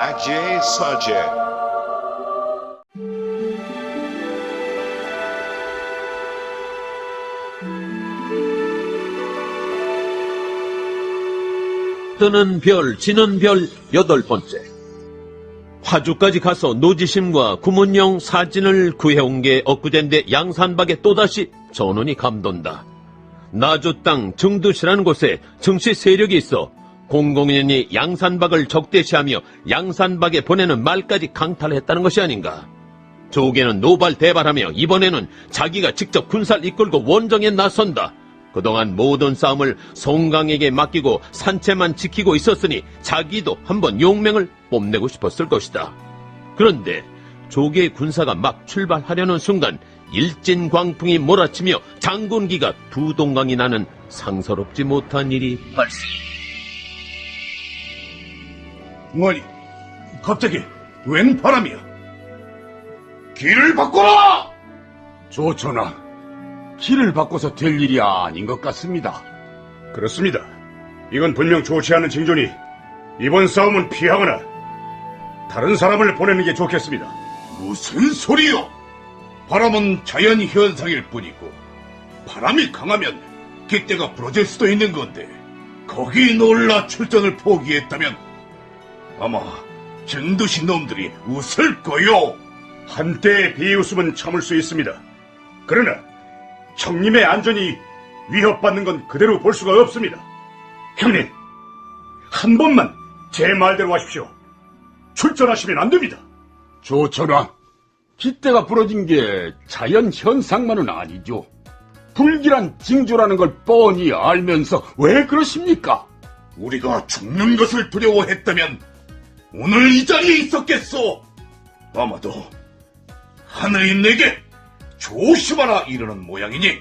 Ajay Sajay. 뜨는 별, 지는 별 여덟 번째. 화주까지 가서 노지심과 구문영 사진을 구해온 게 엊그젠데 양산박에 또다시 전원이 감돈다. 나주 땅 증두시라는 곳에 증시 세력이 있어 공공연히 양산박을 적대시하며 양산박에 보내는 말까지 강탈했다는 것이 아닌가. 조계는 노발대발하며 이번에는 자기가 직접 군사를 이끌고 원정에 나선다. 그동안 모든 싸움을 송강에게 맡기고 산채만 지키고 있었으니 자기도 한번 용맹을 뽐내고 싶었을 것이다. 그런데 조계의 군사가 막 출발하려는 순간 일진 광풍이 몰아치며 장군기가 두 동강이 나는 상서롭지 못한 일이 발생. 아니, 갑자기 웬 바람이야? 길을 바꿔라! 조천아, 길을 바꿔서 될 일이 아닌 것 같습니다. 그렇습니다. 이건 분명 좋지 않은 징조니 이번 싸움은 피하거나 다른 사람을 보내는 게 좋겠습니다. 무슨 소리요? 바람은 자연 현상일 뿐이고 바람이 강하면 깃대가 부러질 수도 있는 건데 거기 놀라 출전을 포기했다면 아마 정두신 놈들이 웃을 거요. 한때의 비웃음은 참을 수 있습니다. 그러나 청님의 안전이 위협받는 건 그대로 볼 수가 없습니다. 형님, 한 번만 제 말대로 하십시오. 출전하시면 안 됩니다. 조천아, 깃대가 부러진 게 자연 현상만은 아니죠. 불길한 징조라는 걸 뻔히 알면서 왜 그러십니까? 우리가 죽는 것을 두려워했다면 오늘 이 자리에 있었겠소. 아마도 하늘이 내게 조심하라 이러는 모양이니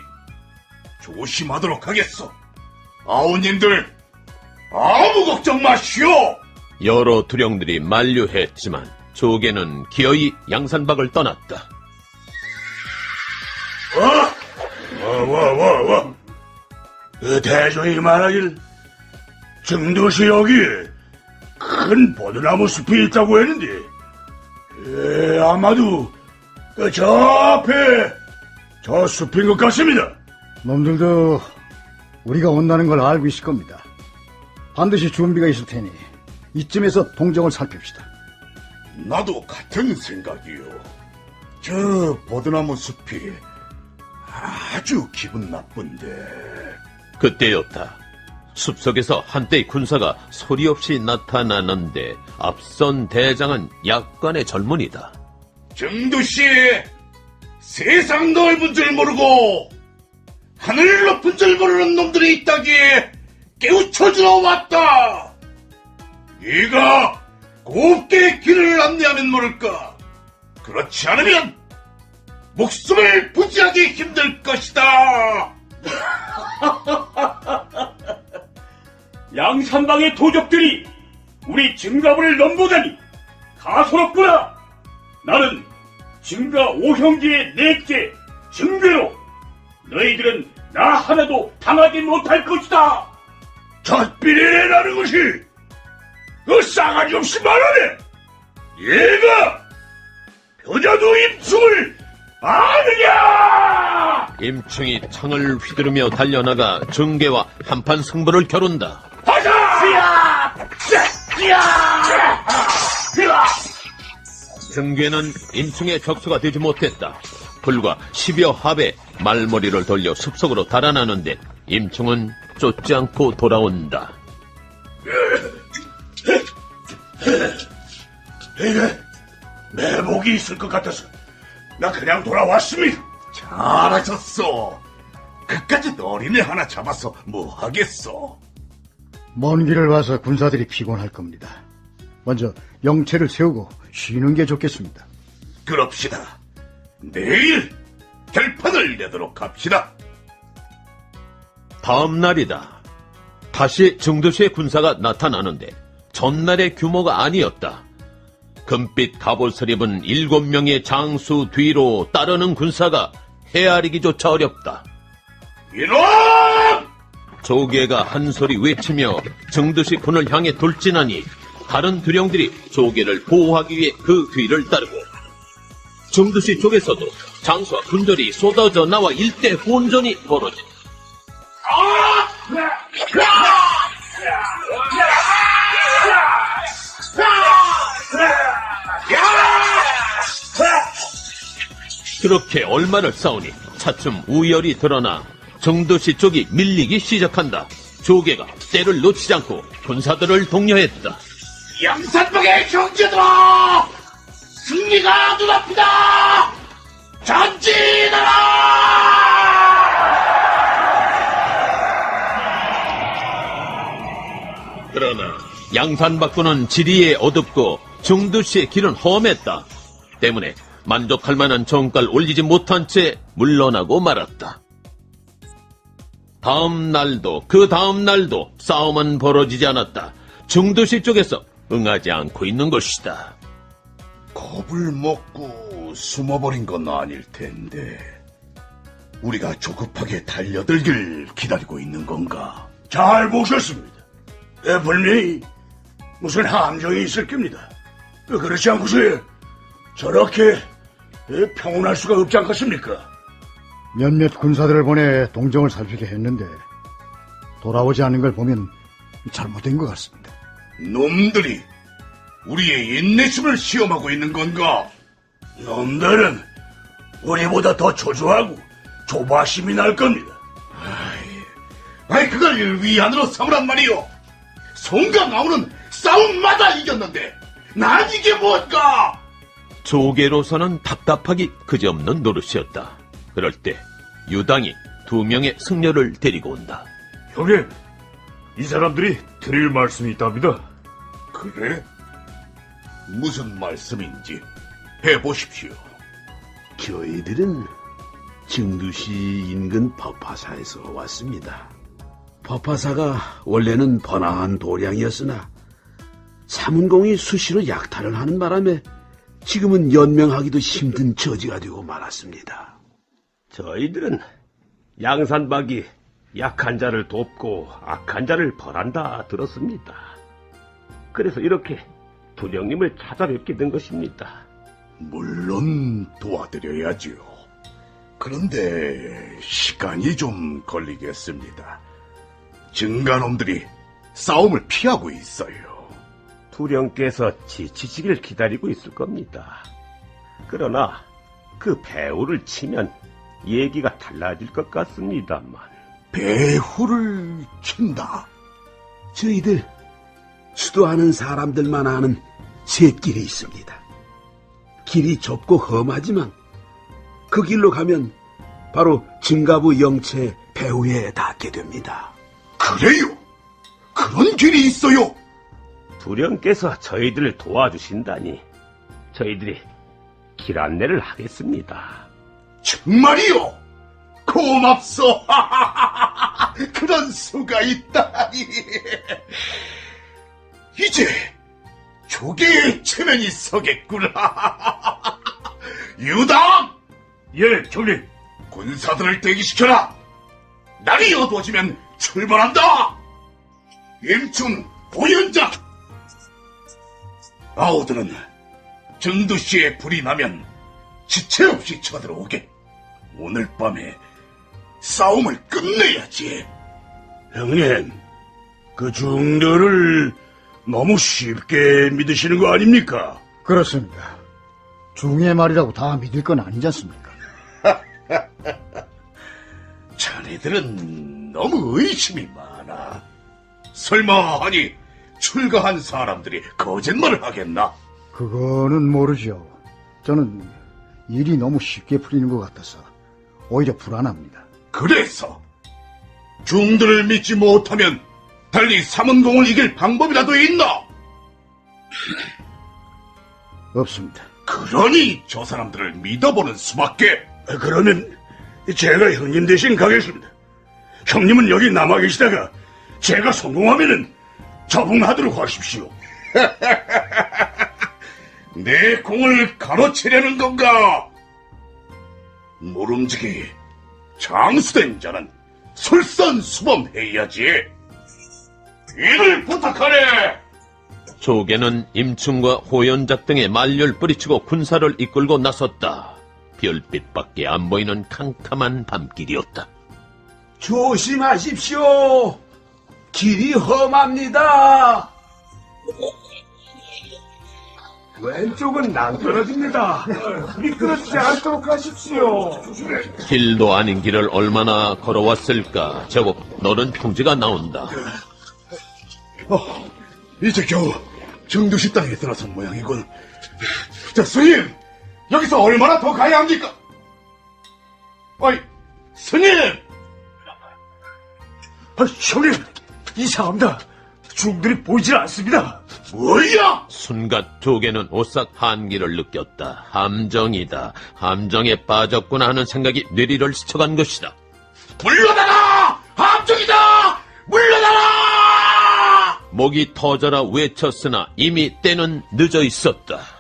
조심하도록 하겠소. 아우님들 아무 걱정 마시오. 여러 두령들이 만류했지만 조계는 기어이 양산박을 떠났다. 와, 와, 와, 와. 그 대종이 말하길 증도시 여기에 큰 버드나무 숲이 있다고 했는데 에, 아마도 그 저 앞에 저 숲인 것 같습니다. 놈들도 우리가 온다는 걸 알고 있을 겁니다. 반드시 준비가 있을 테니 이쯤에서 동정을 살핍시다. 나도 같은 생각이요. 저 버드나무 숲이 아주 기분 나쁜데. 그때였다. 숲속에서 한때의 군사가 소리 없이 나타나는데 앞선 대장은 약간의 젊은이다. 정두씨, 세상 넓은 줄 모르고 하늘 높은 줄 모르는 놈들이 있다기에 깨우쳐주러 왔다. 네가 곱게 길을 안내하면 모를까. 그렇지 않으면 목숨을 부지하기 힘들 것이다. 양산방의 도적들이 우리 증가부를 넘보다니 가소롭구나. 나는 증가 오형제의 넷째 증괴로 너희들은 나 하나도 당하지 못할 것이다. 잣비리라는 것이 그 싸가지 없이 말하네. 얘가 표자도 임충을 아느냐? 임충이 창을 휘두르며 달려나가 증계와 한판 승부를 겨룬다. 증계는 임충의 적수가 되지 못했다. 불과 10여 합의 말머리를 돌려 숲속으로 달아나는데 임충은 쫓지 않고 돌아온다. 이게 매복이 있을 것 같아서 나 그냥 돌아왔습니다. 잘하셨어. 그까지 어린애 하나 잡아서 뭐 하겠어? 먼 길을 와서 군사들이 피곤할 겁니다. 먼저 영체를 세우고 쉬는 게 좋겠습니다. 그럽시다. 내일 결판을 내도록 합시다. 다음 날이다. 다시 증도시의 군사가 나타나는데 전날의 규모가 아니었다. 금빛 갑옷을 입은 일곱 명의 장수 뒤로 따르는 군사가 헤아리기조차 어렵다. 이놈! 조계가 한 소리 외치며 증도시 군을 향해 돌진하니 다른 두령들이 조개를 보호하기 위해 그 뒤를 따르고 정두시 쪽에서도 장수와 군절이 쏟아져 나와 일대 혼전이 벌어진다. 그렇게 얼마를 싸우니 차츰 우열이 드러나 정도시 쪽이 밀리기 시작한다. 조개가 때를 놓치지 않고 군사들을 독려했다. 양산박의 형제들아! 승리가 눈앞이다! 전진하라! 그러나 양산박군은 지리에 어둡고 정도시의 길은 험했다. 때문에 만족할 만한 정가를 올리지 못한 채 물러나고 말았다. 다음 날도 그 다음 날도 싸움은 벌어지지 않았다. 정도시 쪽에서 응하지 않고 있는 것이다. 겁을 먹고 숨어버린 건 아닐 텐데 우리가 조급하게 달려들길 기다리고 있는 건가? 잘 보셨습니다. 에, 분명히 무슨 함정이 있을 겁니다. 어, 그렇지 않고서 저렇게 에, 평온할 수가 없지 않겠습니까? 몇몇 군사들을 보내 동정을 살피게 했는데 돌아오지 않는 걸 보면 잘못된 것 같습니다. 놈들이 우리의 인내심을 시험하고 있는 건가? 놈들은 우리보다 더 초조하고 조바심이 날 겁니다. 아이, 아이 그걸 위안으로 삼으란 말이오. 송가 나오는 싸움마다 이겼는데 난 이게 뭔가? 조계로서는 답답하기 그지없는 노릇이었다. 그럴 때 유당이 두 명의 승려를 데리고 온다. 형님, 이 사람들이 드릴 말씀이 있답니다. 그래? 무슨 말씀인지 해보십시오. 저희들은 증두시 인근 법화사에서 왔습니다. 법화사가 원래는 번화한 도량이었으나 사문공이 수시로 약탈을 하는 바람에 지금은 연명하기도 힘든 처지가 되고 말았습니다. 저희들은 양산박이 약한 자를 돕고 악한 자를 벌한다 들었습니다. 그래서 이렇게 두령님을 찾아뵙게 된 것입니다. 물론 도와드려야지요. 그런데 시간이 좀 걸리겠습니다. 증가놈들이 싸움을 피하고 있어요. 두령께서 지치시길 기다리고 있을 겁니다. 그러나 그 배우를 치면 얘기가 달라질 것 같습니다만. 배후를 친다. 저희들 수도하는 사람들만 아는 샛길이 있습니다. 길이 좁고 험하지만 그 길로 가면 바로 증가부 영체 배후에 닿게 됩니다. 그래요? 그런 길이 있어요? 두령께서 저희들을 도와주신다니 저희들이 길 안내를 하겠습니다. 정말이요? 고맙소. 그런 수가 있다니. 이제 조개의 체면이 서겠구나. 유당! 예, 형님. 군사들을 대기시켜라. 날이 어두워지면 출발한다. 임충, 보현자. 아우들은 정두씨의 불이 나면 지체 없이 쳐들어오게. 오늘 밤에 싸움을 끝내야지. 형님, 그 중도를 너무 쉽게 믿으시는 거 아닙니까? 그렇습니다. 중의 말이라고 다 믿을 건 아니지 않습니까? 자네들은 너무 의심이 많아. 설마 하니 출가한 사람들이 거짓말을 하겠나? 그거는 모르죠. 저는 일이 너무 쉽게 풀리는 것 같아서 오히려 불안합니다. 그래서 중들을 믿지 못하면 달리 삼원공을 이길 방법이라도 있나? 없습니다. 그러니 저 사람들을 믿어보는 수밖에. 그러면 제가 형님 대신 가겠습니다. 형님은 여기 남아 계시다가 제가 성공하면은 적응하도록 하십시오. 내 공을 가로채려는 건가? 모름지기 장수된 자는 솔선수범해야지. 이를 부탁하네. 조개는 임충과 호연작 등의 말려를 뿌리치고 군사를 이끌고 나섰다. 별빛밖에 안 보이는 캄캄한 밤길이었다. 조심하십시오. 길이 험합니다. 왼쪽은 낭떨어집니다. 미끄러지지 않도록 하십시오. 길도 아닌 길을 얼마나 걸어왔을까. 제법 너른 평지가 나온다. 이제 겨우 정두시 땅에 들어선 모양이군. 자, 스님! 여기서 얼마나 더 가야 합니까? 어이, 스님! 아, 형님, 이상합니다. 중들이 보이질 않습니다. 뭐야! 순간 조개는 오싹 한기를 느꼈다. 함정이다. 함정에 빠졌구나 하는 생각이 뇌리를 스쳐간 것이다. 물러나라! 함정이다! 물러나라! 목이 터져라 외쳤으나 이미 때는 늦어 있었다.